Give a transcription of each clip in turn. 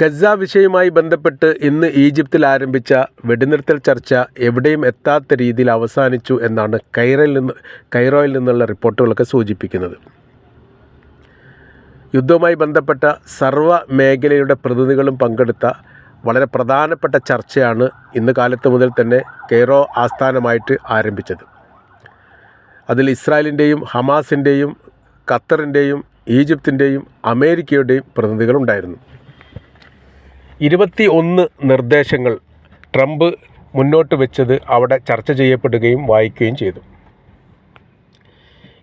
Gaza വിഷയവുമായി ബന്ധപ്പെട്ട് ഇന്ന് ഈജിപ്തിൽ ആരംഭിച്ച വെടിനിർത്തൽ ചർച്ച എവിടെയും എത്താത്ത രീതിയിൽ അവസാനിച്ചു എന്നാണ് കൈറയിൽ നിന്ന് കൈറോയിൽ നിന്നുള്ള റിപ്പോർട്ടുകളൊക്കെ സൂചിപ്പിക്കുന്നത്. യുദ്ധവുമായി ബന്ധപ്പെട്ട സർവ മേഖലയുടെ പ്രതിനിധികളും പങ്കെടുത്ത വളരെ പ്രധാനപ്പെട്ട ചർച്ചയാണ് ഇന്ന് കാലത്ത് മുതൽ തന്നെ കെയ്റോ ആസ്ഥാനമായിട്ട് ആരംഭിച്ചത്. അതിൽ ഇസ്രായേലിന്റെയും ഹമാസിന്റെയും ഖത്തറിന്റെയും ഈജിപ്തിന്റെയും അമേരിക്കയുടെയും പ്രതിനിധികളുണ്ടായിരുന്നു. ഇരുപത്തി ഒന്ന് നിർദ്ദേശങ്ങൾ ട്രംപ് മുന്നോട്ട് വെച്ചത് അവിടെ ചർച്ച ചെയ്യപ്പെടുകയും വായിക്കുകയും ചെയ്തു.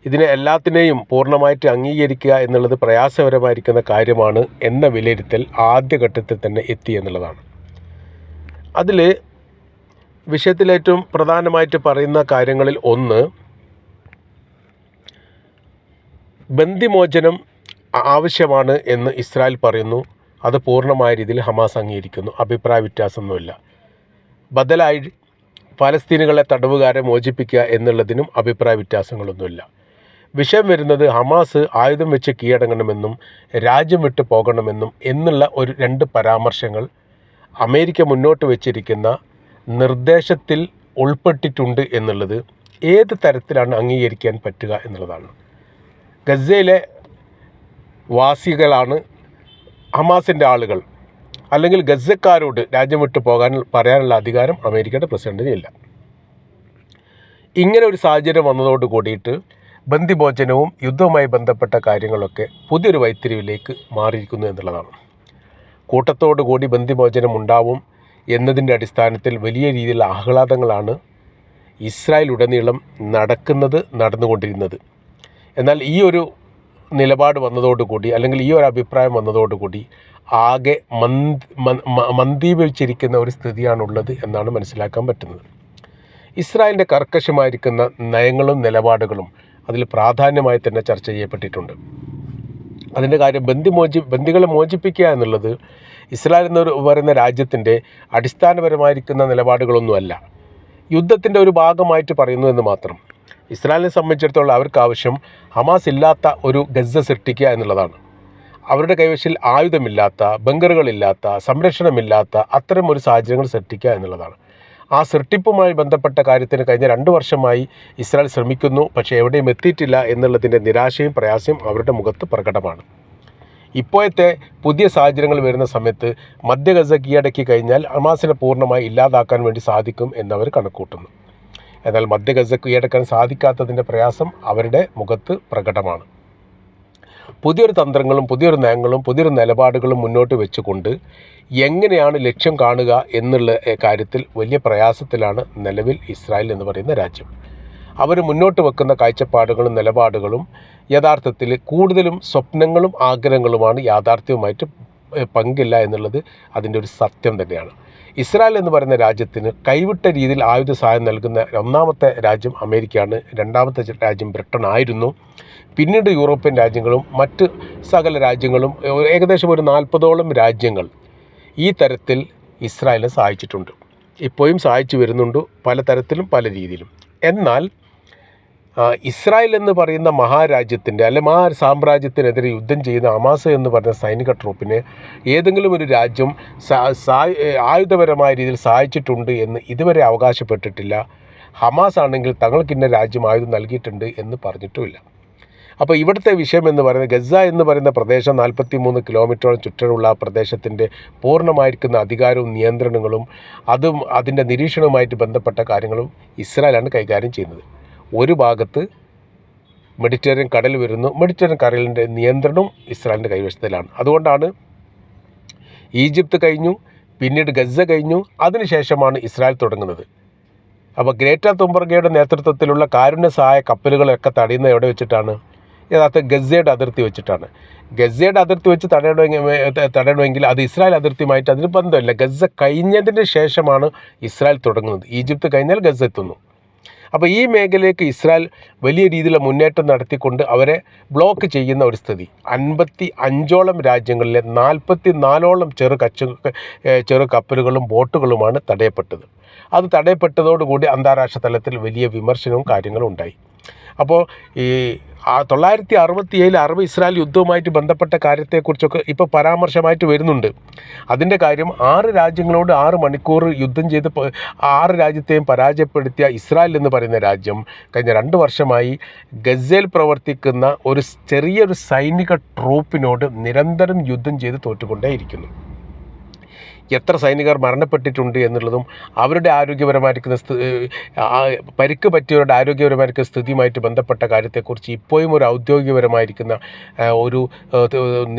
ഇതിനെ എല്ലാത്തിനെയും പൂർണമായിട്ട് അംഗീകരിക്കുക എന്നുള്ളത് പ്രയാസകരമായിരിക്കുന്ന കാര്യമാണ് എന്ന വിലയിരുത്തൽ ആദ്യഘട്ടത്തിൽ തന്നെ എത്തി എന്നുള്ളതാണ്. അതിൽ വിഷയത്തിലേറ്റവും പ്രധാനമായിട്ട് പറയുന്ന കാര്യങ്ങളിൽ ഒന്ന് ബന്ദിമോചനം ആവശ്യമാണ് എന്ന് ഇസ്രായേൽ പറയുന്നു. അത് പൂർണമായ രീതിയിൽ ഹമാസ് അംഗീകരിക്കുന്നു. അഭിപ്രായ വ്യത്യാസമൊന്നുമില്ല. ബദലായി ഫലസ്തീനുകളെ തടവുകാരെ മോചിപ്പിക്കുക എന്നുള്ളതിനും അഭിപ്രായ വ്യത്യാസങ്ങളൊന്നുമില്ല. വിഷയം വരുന്നത് ഹമാസ് ആയുധം വെച്ച് കീഴടങ്ങണമെന്നും രാജ്യം വിട്ടു പോകണമെന്നും എന്നുള്ള ഒരു രണ്ട് പരാമർശങ്ങൾ അമേരിക്ക മുന്നോട്ട് വച്ചിരിക്കുന്ന നിർദ്ദേശത്തിൽ ഉൾപ്പെട്ടിട്ടുണ്ട് എന്നുള്ളത് ഏത് തരത്തിലാണ് അംഗീകരിക്കാൻ പറ്റുക എന്നുള്ളതാണ്. ഗസയിലെ വാസികളാണ് ഹമാസിന്റെ ആളുകൾ അല്ലെങ്കിൽ ഗസക്കാരോട് രാജ്യം വിട്ടു പോകാൻ പറയാനുള്ള അധികാരം അമേരിക്കയുടെ പ്രസിഡന്റിന് ഇല്ല. ഇങ്ങനെ ഒരു സാഹചര്യം വന്നതോട് കൂടിയിട്ട് ബന്ധിഭോജനവും യുദ്ധവുമായി ബന്ധപ്പെട്ട കാര്യങ്ങളൊക്കെ പുതിയൊരു വൈത്തിരിവിലേക്ക് മാറിയിരിക്കുന്നു എന്നുള്ളതാണ്. കൂട്ടത്തോടു കൂടി ബന്ദിമോചനം ഉണ്ടാവും എന്നതിന്റെ അടിസ്ഥാനത്തിൽ വലിയ രീതിയിലുള്ള ആഹ്ലാദങ്ങളാണ് ഇസ്രായേൽ ഉടനീളം നടക്കുന്നത് നടന്നുകൊണ്ടിരുന്നത്. എന്നാൽ ഈ ഒരു നിലപാട് വന്നതോടുകൂടി അല്ലെങ്കിൽ ഈ ഒരു അഭിപ്രായം വന്നതോടുകൂടി ആകെ മന്ത് മന്ദീഭവിച്ചിരിക്കുന്ന ഒരു സ്ഥിതിയാണുള്ളത് എന്നാണ് മനസ്സിലാക്കാൻ പറ്റുന്നത്. ഇസ്രായേലിന്റെ കർക്കശമായിരിക്കുന്ന നയങ്ങളും നിലപാടുകളും അതിൽ പ്രാധാന്യമായി തന്നെ ചർച്ച ചെയ്യപ്പെട്ടിട്ടുണ്ട്. അതിന്റെ കാര്യം ബന്ധി മോചി ബന്ദികളെ മോചിപ്പിക്കുക എന്നുള്ളത് ഇസ്രായേൽ എന്ന് പറയുന്ന രാജ്യത്തിന്റെ അടിസ്ഥാനപരമായിരിക്കുന്ന നിലപാടുകളൊന്നുമല്ല. യുദ്ധത്തിന്റെ ഒരു ഭാഗമായിട്ട് പറയുന്നു എന്ന് മാത്രം. ഇസ്രായേലിനെ സംബന്ധിച്ചിടത്തോളം അവർക്ക് ആവശ്യം ഹമാസ് ഇല്ലാത്ത ഒരു ഗസ സൃഷ്ടിക്കുക എന്നുള്ളതാണ്. അവരുടെ കൈവശത്തിൽ ആയുധമില്ലാത്ത ബങ്കറുകളില്ലാത്ത സംരക്ഷണമില്ലാത്ത അത്തരം ഒരു സാഹചര്യങ്ങൾ സൃഷ്ടിക്കുക എന്നുള്ളതാണ്. ആ സൃഷ്ടിപ്പുമായി ബന്ധപ്പെട്ട കാര്യത്തിന് കഴിഞ്ഞ രണ്ട് വർഷമായി ഇസ്രായേൽ ശ്രമിക്കുന്നു പക്ഷേ എവിടെയും എത്തിയിട്ടില്ല എന്നുള്ളതിന്റെ നിരാശയും പ്രയാസവും അവരുടെ മുഖത്ത് പ്രകടമാണ്. ഇപ്പോഴത്തെ പുതിയ സാഹചര്യങ്ങൾ വരുന്ന സമയത്ത് മധ്യ ഗസ കീഴടക്കി കഴിഞ്ഞാൽ ഹമാസിനെ പൂർണമായി ഇല്ലാതാക്കാൻ വേണ്ടി സാധിക്കും എന്നവർ കണക്കൂട്ടുന്നു എന്നാൽ മധ്യ ഗസ കീഴടക്കാൻ സാധിക്കാത്തതിന്റെ പ്രയാസം അവരുടെ മുഖത്ത് പ്രകടമാണ്. പുതിയൊരു തന്ത്രങ്ങളും പുതിയൊരു നയങ്ങളും പുതിയൊരു നിലപാടുകളും മുന്നോട്ട് വെച്ചുകൊണ്ട് എങ്ങനെയാണ് ലക്ഷ്യം കാണുക എന്നുള്ള കാര്യത്തിൽ വലിയ പ്രയാസത്തിലാണ് നിലവിൽ ഇസ്രായേൽ എന്ന് പറയുന്ന രാജ്യം. അവർ മുന്നോട്ട് വെക്കുന്ന കാഴ്ചപ്പാടുകളും നിലപാടുകളും യഥാർത്ഥത്തിൽ കൂടുതലും സ്വപ്നങ്ങളും ആഗ്രഹങ്ങളുമാണ് യാഥാർത്ഥ്യവുമായിട്ട് പങ്കില്ല എന്നുള്ളത് അതിന്റെ ഒരു സത്യം തന്നെയാണ്. ഇസ്രായേൽ എന്ന് പറയുന്ന രാജ്യത്തിന് കൈവിട്ട രീതിയിൽ ആയുധ സഹായം നൽകുന്ന ഒന്നാമത്തെ രാജ്യം അമേരിക്കയാണ്. രണ്ടാമത്തെ രാജ്യം ബ്രിട്ടൻ ആയിരുന്നു. പിന്നീട് യൂറോപ്യൻ രാജ്യങ്ങളും മറ്റ് സകല രാജ്യങ്ങളും ഏകദേശം ഒരു നാൽപ്പതോളം രാജ്യങ്ങൾ ഈ തരത്തിൽ ഇസ്രായേലിനെ സഹായിച്ചിട്ടുണ്ട്. ഇപ്പോഴും സഹായിച്ചു വരുന്നുണ്ട് പല തരത്തിലും പല രീതിയിലും. എന്നാൽ ഇസ്രായേൽ എന്ന് പറയുന്ന മഹാരാജ്യത്തിന്റെ അല്ലെ മഹാ സാമ്രാജ്യത്തിനെതിരെ യുദ്ധം ചെയ്യുന്ന അമാസ എന്ന് പറയുന്ന സൈനിക ട്രൂപ്പിനെ ഏതെങ്കിലും ഒരു രാജ്യം ആയുധപരമായ രീതിയിൽ സഹായിച്ചിട്ടുണ്ട് എന്ന് ഇതുവരെ അവകാശപ്പെട്ടിട്ടില്ല. ഹമാസ് ആണെങ്കിൽ തങ്ങൾക്ക് ഇന്ന രാജ്യം ആയുധം നൽകിയിട്ടുണ്ട് എന്ന് പറഞ്ഞിട്ടുമില്ല. അപ്പോൾ ഇവിടുത്തെ വിഷയം എന്ന് പറയുന്നത് ഗസ എന്ന് പറയുന്ന പ്രദേശം നാൽപ്പത്തി മൂന്ന് കിലോമീറ്ററോളം ചുറ്റമുള്ള പ്രദേശത്തിന്റെ പൂർണമായിരിക്കുന്ന അധികാരവും നിയന്ത്രണങ്ങളും അതും അതിന്റെ നിരീക്ഷണവുമായിട്ട് ബന്ധപ്പെട്ട കാര്യങ്ങളും ഇസ്രായേലാണ് കൈകാര്യം ചെയ്യുന്നത്. ഒരു ഭാഗത്ത് മെഡിറ്ററേനിയൻ കടൽ വരുന്നു. മെഡിറ്ററേനിയൻ കടലിന്റെ നിയന്ത്രണം ഇസ്രായേലിന്റെ കൈവശത്തിലാണ്. അതുകൊണ്ടാണ് ഈജിപ്ത് കഴിഞ്ഞു പിന്നീട് ഗസ കഴിഞ്ഞു. അതിനുശേഷമാണ് ഇസ്രായേൽ തുടങ്ങുന്നത്. അപ്പോൾ ഗ്രേറ്റ തുമ്പർഗയുടെ നേതൃത്വത്തിലുള്ള കാരുണ്യ സഹായ കപ്പലുകളൊക്കെ തടയുന്ന എവിടെ വെച്ചിട്ടാണ്? യഥാർത്ഥ ഗസയുടെ അതിർത്തി വെച്ചിട്ടാണ്. ഗസയുടെ അതിർത്തി വെച്ച് തടയണമെങ്കിൽ തടയണമെങ്കിൽ അത് ഇസ്രായേൽ അതിർത്തിയുമായിട്ട് അതിന് ബന്ധമില്ല. ഗസ കഴിഞ്ഞതിന് ശേഷമാണ് ഇസ്രായേൽ തുടങ്ങുന്നത്. ഈജിപ്ത് കഴിഞ്ഞാൽ ഗസ എത്തുന്നു. അപ്പോൾ ഈ മേഖലയിലേക്ക് ഇസ്രായേൽ വലിയ രീതിയിലുള്ള മുന്നേറ്റം നടത്തിക്കൊണ്ട് അവരെ ബ്ലോക്ക് ചെയ്യുന്ന ഒരു സ്ഥിതി. അൻപത്തി അഞ്ചോളം രാജ്യങ്ങളിലെ നാൽപ്പത്തി നാലോളം ചെറു കച്ച ചെറു കപ്പലുകളും ബോട്ടുകളുമാണ് തടയപ്പെട്ടത്. അത് തടയപ്പെട്ടതോടുകൂടി അന്താരാഷ്ട്ര തലത്തിൽ വലിയ വിമർശനവും കാര്യങ്ങളും ഉണ്ടായി. അപ്പോൾ ഈ തൊള്ളായിരത്തി അറുപത്തി ഏഴിൽ അറബ് ഇസ്രായേൽ യുദ്ധവുമായിട്ട് ബന്ധപ്പെട്ട കാര്യത്തെക്കുറിച്ചൊക്കെ ഇപ്പോൾ പരാമർശമായിട്ട് വരുന്നുണ്ട്. അതിന്റെ കാര്യം ആറ് രാജ്യങ്ങളോട് ആറ് മണിക്കൂർ യുദ്ധം ചെയ്ത് ആറ് രാജ്യത്തെയും പരാജയപ്പെടുത്തിയ ഇസ്രായേൽ എന്ന് പറയുന്ന രാജ്യം കഴിഞ്ഞ രണ്ട് വർഷമായി ഗസയിൽ പ്രവർത്തിക്കുന്ന ഒരു ചെറിയൊരു സൈനിക ട്രൂപ്പിനോട് നിരന്തരം യുദ്ധം ചെയ്ത് തോറ്റുകൊണ്ടേയിരിക്കുന്നു. എത്ര സൈനികർ മരണപ്പെട്ടിട്ടുണ്ട് എന്നുള്ളതും അവരുടെ ആരോഗ്യപരമായിരിക്കുന്ന പരിക്ക് പറ്റിയവരുടെ ആരോഗ്യപരമായിരിക്കുന്ന സ്ഥിതിയുമായിട്ട് ബന്ധപ്പെട്ട കാര്യത്തെക്കുറിച്ച് ഇപ്പോഴും ഒരു ഔദ്യോഗികപരമായിരിക്കുന്ന ഒരു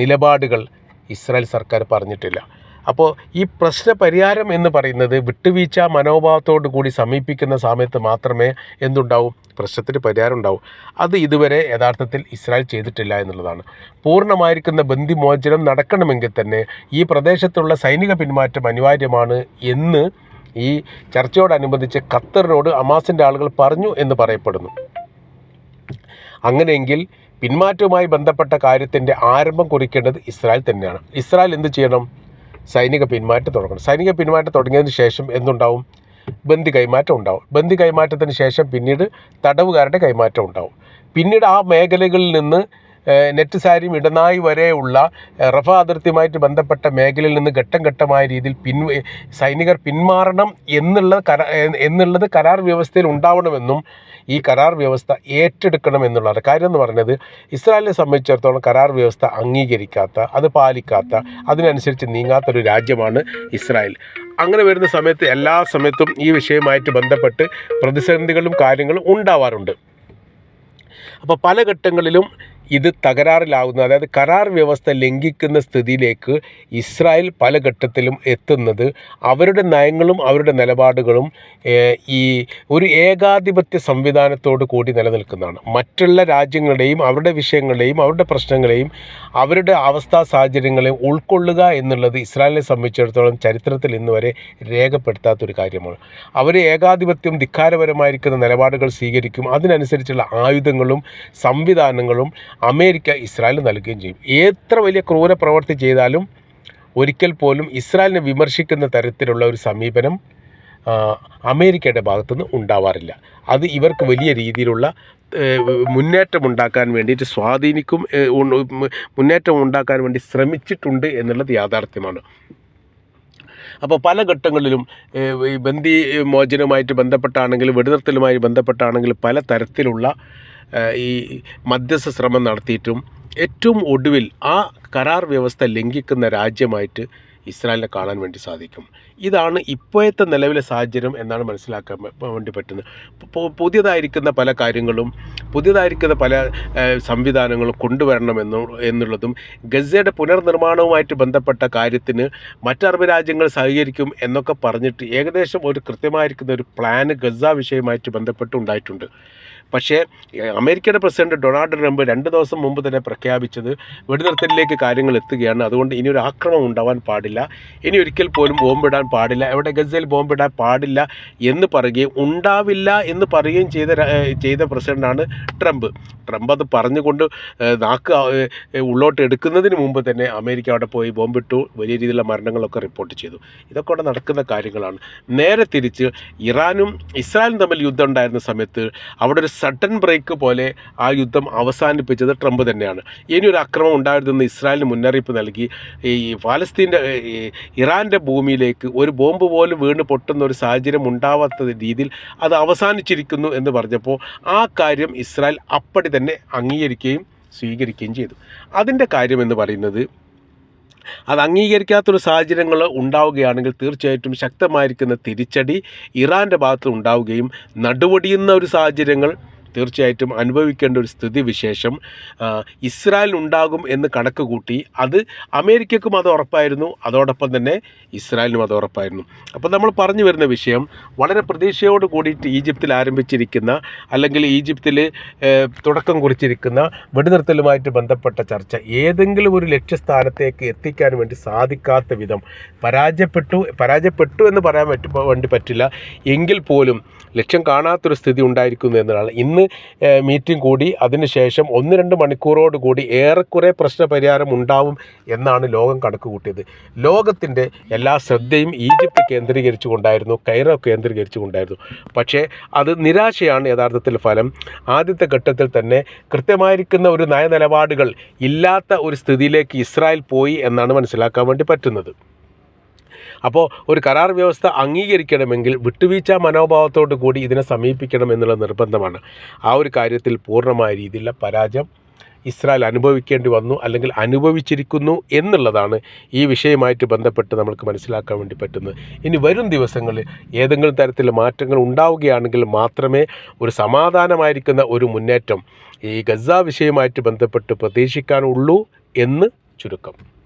നിലപാടുകൾ ഇസ്രായേൽ സർക്കാർ പറഞ്ഞിട്ടില്ല. അപ്പോൾ ഈ പ്രശ്ന പരിഹാരം എന്ന് പറയുന്നത് വിട്ടുവീഴ്ച മനോഭാവത്തോടു കൂടി സമീപിക്കുന്ന സമയത്ത് മാത്രമേ എന്തുണ്ടാവും? പ്രശ്നത്തിന് പരിഹാരം ഉണ്ടാവും. അത് ഇതുവരെ യഥാർത്ഥത്തിൽ ഇസ്രായേൽ ചെയ്തിട്ടില്ല എന്നുള്ളതാണ്. പൂർണമായിരിക്കുന്ന ബന്ധിമോചനം നടക്കണമെങ്കിൽ തന്നെ ഈ പ്രദേശത്തുള്ള സൈനിക പിന്മാറ്റം അനിവാര്യമാണ് എന്ന് ഈ ചർച്ചയോടനുബന്ധിച്ച് ഖത്തറിനോട് അമാസിന്റെ ആളുകൾ പറഞ്ഞു എന്ന് പറയപ്പെടുന്നു. അങ്ങനെയെങ്കിൽ പിന്മാറ്റവുമായി ബന്ധപ്പെട്ട കാര്യത്തിന്റെ ആരംഭം കുറിക്കേണ്ടത് ഇസ്രായേൽ തന്നെയാണ്. ഇസ്രായേൽ എന്ത് ചെയ്യണം? സൈനിക പിന്മാറ്റം തുടങ്ങണം. സൈനിക പിന്മാറ്റം തുടങ്ങിയതിന് ശേഷം എന്തുണ്ടാവും? ബന്ദി കൈമാറ്റം ഉണ്ടാവും. ബന്ദി കൈമാറ്റത്തിന് ശേഷം പിന്നീട് തടവുകാരുടെ കൈമാറ്റം ഉണ്ടാവും. പിന്നീട് ആ മേഖലകളിൽ നിന്ന് നെറ്റ് സാരി ഇടനായി വരെയുള്ള റഫ അതിർത്തിയുമായിട്ട് ബന്ധപ്പെട്ട മേഖലയിൽ നിന്ന് ഘട്ടം ഘട്ടമായ രീതിയിൽ പിൻ സൈനികർ പിന്മാറണം എന്നുള്ള കരാ എന്നുള്ളത് കരാർ വ്യവസ്ഥയിൽ ഉണ്ടാവണമെന്നും ഈ കരാർ വ്യവസ്ഥ ഏറ്റെടുക്കണം എന്നുള്ളതാണ്. കാര്യം എന്ന് പറയുന്നത് ഇസ്രായേലിനെ സംബന്ധിച്ചിടത്തോളം കരാർ വ്യവസ്ഥ അംഗീകരിക്കാത്ത അത് പാലിക്കാത്ത അതിനനുസരിച്ച് നീങ്ങാത്തൊരു രാജ്യമാണ് ഇസ്രായേൽ. അങ്ങനെ വരുന്ന സമയത്ത് എല്ലാ സമയത്തും ഈ വിഷയവുമായിട്ട് ബന്ധപ്പെട്ട് പ്രതിസന്ധികളും കാര്യങ്ങളും ഉണ്ടാവാറുണ്ട്. അപ്പോൾ പല ഘട്ടങ്ങളിലും ഇത് തകരാറിലാവുന്ന അതായത് കരാർ വ്യവസ്ഥ ലംഘിക്കുന്ന സ്ഥിതിയിലേക്ക് ഇസ്രായേൽ പല ഘട്ടത്തിലും എത്തുന്നത്. അവരുടെ നയങ്ങളും അവരുടെ നിലപാടുകളും ഈ ഒരു ഏകാധിപത്യ സംവിധാനത്തോട് കൂടി നിലനിൽക്കുന്നതാണ്. മറ്റുള്ള രാജ്യങ്ങളുടെയും അവരുടെ വിഷയങ്ങളുടെയും അവരുടെ പ്രശ്നങ്ങളെയും അവരുടെ അവസ്ഥാ സാഹചര്യങ്ങളെയും ഉൾക്കൊള്ളുക എന്നുള്ളത് ഇസ്രായേലിനെ സംബന്ധിച്ചിടത്തോളം ചരിത്രത്തിൽ ഇന്ന് വരെ രേഖപ്പെടുത്താത്തൊരു കാര്യമാണ്. അവർ ഏകാധിപത്യം ധിക്കാരപരമായിരിക്കുന്ന നിലപാടുകൾ സ്വീകരിക്കും. അതിനനുസരിച്ചുള്ള ആയുധങ്ങളും സംവിധാനങ്ങളും അമേരിക്ക ഇസ്രായേലിന് നൽകുകയും ചെയ്യും. എത്ര വലിയ ക്രൂര പ്രവൃത്തി ചെയ്താലും ഒരിക്കൽ പോലും ഇസ്രായേലിനെ വിമർശിക്കുന്ന തരത്തിലുള്ള ഒരു സമീപനം അമേരിക്കയുടെ ഭാഗത്തുനിന്ന് ഉണ്ടാവാറില്ല. അത് ഇവർക്ക് വലിയ രീതിയിലുള്ള മുന്നേറ്റം ഉണ്ടാക്കാൻ വേണ്ടിയിട്ട് സ്വാധീനിക്കും മുന്നേറ്റം ഉണ്ടാക്കാൻ വേണ്ടി ശ്രമിച്ചിട്ടുണ്ട് എന്നുള്ളത് യാഥാർത്ഥ്യമാണ്. അപ്പോൾ പല ഘട്ടങ്ങളിലും ബന്ദി മോചനവുമായിട്ട് ബന്ധപ്പെട്ടാണെങ്കിലും വെടിനിർത്തലുമായി ബന്ധപ്പെട്ടാണെങ്കിലും പല തരത്തിലുള്ള ഈ മധ്യസ്ഥ ശ്രമം നടത്തിയിട്ടും ഏറ്റവും ഒടുവിൽ ആ കരാർ വ്യവസ്ഥ ലംഘിക്കുന്ന രാജ്യമായിട്ട് ഇസ്രായേലിനെ കാണാൻ വേണ്ടി സാധിക്കും. ഇതാണ് ഇപ്പോഴത്തെ നിലവിലെ സാഹചര്യം എന്നാണ് മനസ്സിലാക്കാൻ വേണ്ടി പറ്റുന്നത്. പുതിയതായിരിക്കുന്ന പല കാര്യങ്ങളും പുതിയതായിരിക്കുന്ന പല സംവിധാനങ്ങളും കൊണ്ടുവരണമെന്നു എന്നുള്ളതും ഗസയുടെ പുനർനിർമ്മാണവുമായിട്ട് ബന്ധപ്പെട്ട കാര്യത്തിന് മറ്ററബ് രാജ്യങ്ങൾ സഹകരിക്കും എന്നൊക്കെ പറഞ്ഞിട്ട് ഏകദേശം ഒരു കൃത്യമായിരിക്കുന്ന ഒരു പ്ലാന് ഗസ വിഷയമായിട്ട് ബന്ധപ്പെട്ട് ഉണ്ടായിട്ടുണ്ട്. പക്ഷേ അമേരിക്കയുടെ പ്രസിഡന്റ് ഡൊണാൾഡ് ട്രംപ് രണ്ട് ദിവസം മുമ്പ് തന്നെ പ്രഖ്യാപിച്ചത് വെടിനിർത്തലിലേക്ക് കാര്യങ്ങൾ എത്തുകയാണ്. അതുകൊണ്ട് ഇനി ഒരു ആക്രമണം ഉണ്ടാവാൻ പാടില്ല. ഇനി ഒരിക്കൽ പോലും ബോംബിടാൻ പാടില്ല. എവിടെ ഗസയിൽ ബോംബിടാൻ പാടില്ല എന്ന് പറയുകയും ഉണ്ടാവില്ല എന്ന് പറയുകയും ചെയ്ത ചെയ്ത പ്രസിഡന്റാണ് ട്രംപ്. ട്രംപ് അത് പറഞ്ഞുകൊണ്ട് നാക്ക് ഉള്ളോട്ട് എടുക്കുന്നതിന് മുമ്പ് തന്നെ അമേരിക്ക അവിടെ പോയി ബോംബിട്ടു. വലിയ രീതിയിലുള്ള മരണങ്ങളൊക്കെ റിപ്പോർട്ട് ചെയ്തു. ഇതൊക്കെ അവിടെ നടക്കുന്ന കാര്യങ്ങളാണ്. നേരെ തിരിച്ച് ഇറാനും ഇസ്രായേലും തമ്മിൽ യുദ്ധം ഉണ്ടായിരുന്ന സമയത്ത് അവിടെ ഒരു സഡൻ ബ്രേക്ക് പോലെ ആ യുദ്ധം അവസാനിപ്പിച്ചത് ട്രംപ് തന്നെയാണ്. ഇനി ഒരു അക്രമം ഉണ്ടായിരുന്നെന്ന് ഇസ്രായേലിന് മുന്നറിയിപ്പ് നൽകി. ഈ ഫലസ്തീന്റെ ഇറാന്റെ ഭൂമിയിലേക്ക് ഒരു ബോംബ് പോലും വീണ് പൊട്ടുന്ന ഒരു സാഹചര്യം ഉണ്ടാവാത്ത രീതിയിൽ അത് അവസാനിച്ചിരിക്കുന്നു എന്ന് പറഞ്ഞപ്പോൾ ആ കാര്യം ഇസ്രായേൽ അപ്പടി തന്നെ അംഗീകരിക്കുകയും സ്വീകരിക്കുകയും ചെയ്തു. അതിന്റെ കാര്യം എന്ന് പറയുന്നത് അത് അംഗീകരിക്കാത്തൊരു സാഹചര്യങ്ങൾ ഉണ്ടാവുകയാണെങ്കിൽ തീർച്ചയായിട്ടും ശക്തമായിരിക്കുന്ന തിരിച്ചടി ഇറാന്റെ ഭാഗത്ത് ഉണ്ടാവുകയും നടുവടിയുന്ന ഒരു സാഹചര്യങ്ങൾ തീർച്ചയായിട്ടും അനുഭവിക്കേണ്ട ഒരു സ്ഥിതിവിശേഷം ഇസ്രായേൽ ഉണ്ടാകും എന്ന് കണക്ക് കൂട്ടി. അത് അമേരിക്കക്കും അത് ഉറപ്പായിരുന്നു. അതോടൊപ്പം തന്നെ ഇസ്രായേലിനും അത് ഉറപ്പായിരുന്നു. അപ്പോൾ നമ്മൾ പറഞ്ഞു വരുന്ന വിഷയം വളരെ പ്രതീക്ഷയോട് കൂടിയിട്ട് ഈജിപ്തിൽ ആരംഭിച്ചിരിക്കുന്ന അല്ലെങ്കിൽ ഈജിപ്തിൽ തുടക്കം കുറിച്ചിരിക്കുന്ന വെടിനിർത്തലുമായിട്ട് ബന്ധപ്പെട്ട ചർച്ച ഏതെങ്കിലും ഒരു ലക്ഷ്യസ്ഥാനത്തേക്ക് എത്തിക്കാൻ വേണ്ടി സാധിക്കാത്ത വിധം പരാജയപ്പെട്ടു പരാജയപ്പെട്ടു എന്ന് പറയാൻ വേണ്ടി പറ്റില്ല. എങ്കിൽ പോലും ലക്ഷ്യം കാണാത്തൊരു സ്ഥിതി ഉണ്ടായിരിക്കുന്നു എന്നതാണ്. ഇന്ന് മീറ്റിംഗ് കൂടി. അതിനുശേഷം ഒന്ന് രണ്ട് മണിക്കൂറോട് കൂടി ഏറെക്കുറെ പ്രശ്നപരിഹാരം ഉണ്ടാവും എന്നാണ് ലോകം കണക്ക് കൂട്ടിയത് ലോകത്തിന്റെ എല്ലാ ശ്രദ്ധയും ഈജിപ്ത് കേന്ദ്രീകരിച്ചുകൊണ്ടായിരുന്നു കൈറോ കേന്ദ്രീകരിച്ചുകൊണ്ടായിരുന്നു. പക്ഷേ അത് നിരാശയാണ് യഥാർത്ഥത്തിൽ ഫലം. ആദ്യത്തെ ഘട്ടത്തിൽ തന്നെ കൃത്യമായിരിക്കുന്ന ഒരു നയനിലപാടുകൾ ഇല്ലാത്ത ഒരു സ്ഥിതിയിലേക്ക് ഇസ്രായേൽ പോയി എന്നാണ് മനസ്സിലാക്കാൻ വേണ്ടി പറ്റുന്നത്. അപ്പോൾ ഒരു കരാർ വ്യവസ്ഥ അംഗീകരിക്കണമെങ്കിൽ വിട്ടുവീഴ്ച മനോഭാവത്തോടു കൂടി ഇതിനെ സമീപിക്കണം എന്നുള്ള നിർബന്ധമാണ്. ആ ഒരു കാര്യത്തിൽ പൂർണമായ രീതിയിലുള്ള പരാജയം ഇസ്രായേൽ അനുഭവിക്കേണ്ടി വന്നു അല്ലെങ്കിൽ അനുഭവിച്ചിരിക്കുന്നു എന്നുള്ളതാണ് ഈ വിഷയമായിട്ട് ബന്ധപ്പെട്ട് നമുക്ക് മനസ്സിലാക്കാൻ വേണ്ടി പറ്റുന്നത്. ഇനി വരും ദിവസങ്ങളിൽ ഏതെങ്കിലും തരത്തിൽ മാറ്റങ്ങൾ ഉണ്ടാവുകയാണെങ്കിൽ മാത്രമേ ഒരു സമാധാനമായിരിക്കുന്ന ഒരു മുന്നേറ്റം ഈ ഗസ വിഷയമായിട്ട് ബന്ധപ്പെട്ട് പ്രതീക്ഷിക്കാനുള്ളൂ എന്ന് ചുരുക്കം.